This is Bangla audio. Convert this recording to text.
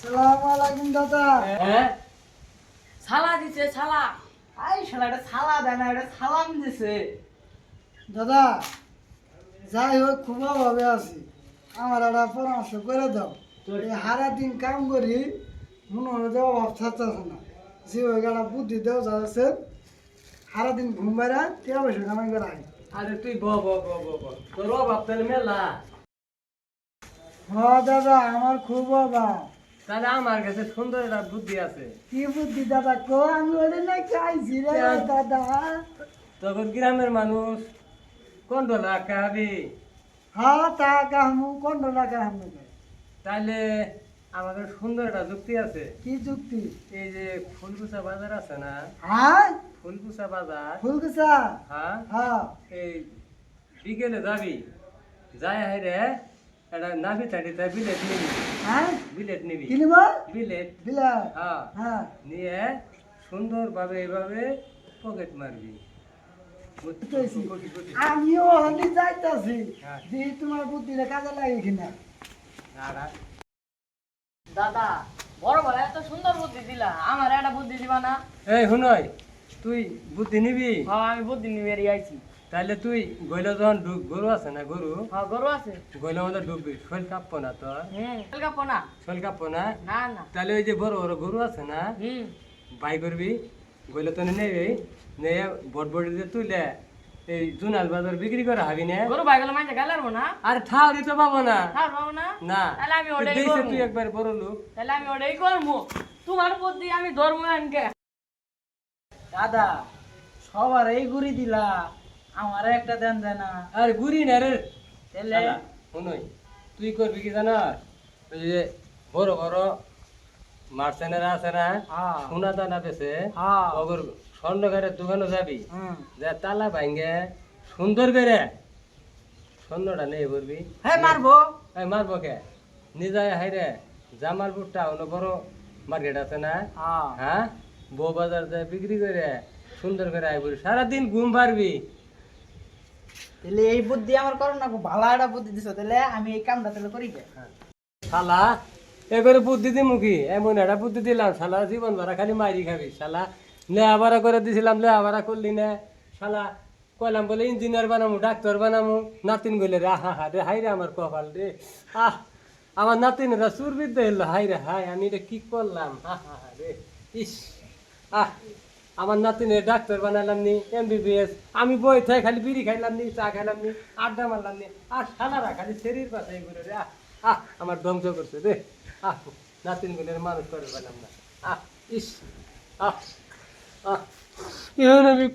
সালাম আলাইকুম দাদা। হ্যাঁ? ছালা দিছে ছালা আই শালা এটা সালা দেয় না এটা সালাম দিছে। দাদা যাই হোক খুব অভাবে আছি। আমার একটা পরামর্শ করে দাও। এই হারা দিন কাম করি মনে হয় যে অভাব থাকতেছে না। যে ওই একটা বুদ্ধি দেও যাচ্ছে সারা দিন ঘুম বেড়া টিয়া পয়সা কামাই করে আরে তুই ব ব ব ব ব। তোর অভাব তাহলে মেলা। হ দাদা আমার খুব অভাব। তাহলে আমার কাছে সুন্দর একটা বুদ্ধি আছে। কি বুদ্ধি দাদা কো আমি ওটা না চাইছি রে দাদা। তখন গ্রামের মানুষ কোন ডলা খাবি? হ্যাঁ তা কাহমু কোন টাকা কাহমু তাহলে আমাদের সুন্দর একটা যুক্তি আছে। কি যুক্তি? এই যে ফুলকুচা বাজার আছে না? হ্যাঁ? ফুলকুচা বাজার? ফুলকুসা হ্যাঁ? হ্যাঁ। এই বিকেলে যাবি যাই একটা নাভি থাটিতে বিলেট নিবি। হ্যাঁ? বিলেট নিবি। কিনব বিলেট বিলা হ্যাঁ। হ্যাঁ। নিয়ে সুন্দরভাবে এইভাবে পকেট মারবি। আমিও হলি যাইতাছি। হ্যাঁ। দি তোমার বুদ্ধিটা কাজে লাগে কিনা। দাদা বড় বড় এত সুন্দর বুদ্ধি দিলা। আমার একটা বুদ্ধি দিবা না? এই শুনই তুই বুদ্ধি নিবি? হ্যাঁ আমি বুদ্ধি নিবি নিয়ে আইছি। তাহলে তুই গইল যখন ডুব গরু আছে না গরু? হ্যাঁ গরু আছে। গইল মধ্যে ডুববি। শৈল কাঁপবো না তোর হুম কাপো না। শৈল কাঁপবো না? না না। তাহলে ওই যে বড় বড় গরু আছে না? হুম। বাই করবি। গইলে তো নেবি নিয়ে বট বটি দিয়ে তুলে এই জুনাল বাজার বিক্রি করে হাবি না। গরু ভাই গেলে মাইতে গেলার না। আর ঠাও দিতে পাবো না। আর বাবু না? না। তাহলে আমি তুই ওটাই করব। তুই একবার বড় লোক। তাহলে আমি ওটাই করব। তোমার বুদ্ধি আমি ধর্ম আনকে। দাদা সবার এই ঘুরি দিলা। আমার একটা দেন দেয় না। আর গুড়ি না রে। তাহলে শুনই তুই করবি কি জানাস? ওই যে বড় বড় মার্সেনারা আছে না হ্যাঁ। সোনা দানা বেছে হ্যাঁ। অগর স্বর্ণকারের দোকানে যাবি। যা তালা ভাঙ্গে সুন্দর করে। স্বর্ণটা নেই করবি হ্যাঁ মারবো। এই মারবো কে? নিজে হাইরে জামালপুরটা হলো বড় মার্কেট আছে না? হ্যাঁ। হ্যাঁ? বউ বাজার যায় বিক্রি করে সুন্দর করে আইবি সারাদিন ঘুম পারবি তাহলে এই বুদ্ধি আমার করো না ভালো একটা বুদ্ধি দিছো, তাহলে আমি এই কামটা তাহলে করি শালা, এবারে বুদ্ধি দিমু কি? এমন একটা বুদ্ধি দিলাম, শালা, জীবন ভরা খালি মারি খাবি, শালা। লেহাবারা করে দিছিলাম লেহাবারা করলি না। শালা, কইলাম বলে ইঞ্জিনিয়ার বানামু, ডাক্তার বানামু। নাতিন গইলে রে, আহা হা রে হাই রে আমার কপাল রে। আহ, আমার নাতিন নাতিনেরা সুরবিদ্যা এলো হাই রে হাই আমি এটা কি করলাম? হা হা হা রে, ইস, আহ আমার নাতিনে ডাক্তার বানালাম নি এমবিবিএস আমি বই থেকে খালি বিড়ি খাইলাম নি চা খাইলাম নি আড্ডা মারলাম নি আর সালারা খালি শরীর বাসাই করে রে। আহ আমার ধ্বংস করছে রে। আহ, নাতিন গুলের মানুষ করে পেলাম না। আহ, ইস, আহ আহ। আমি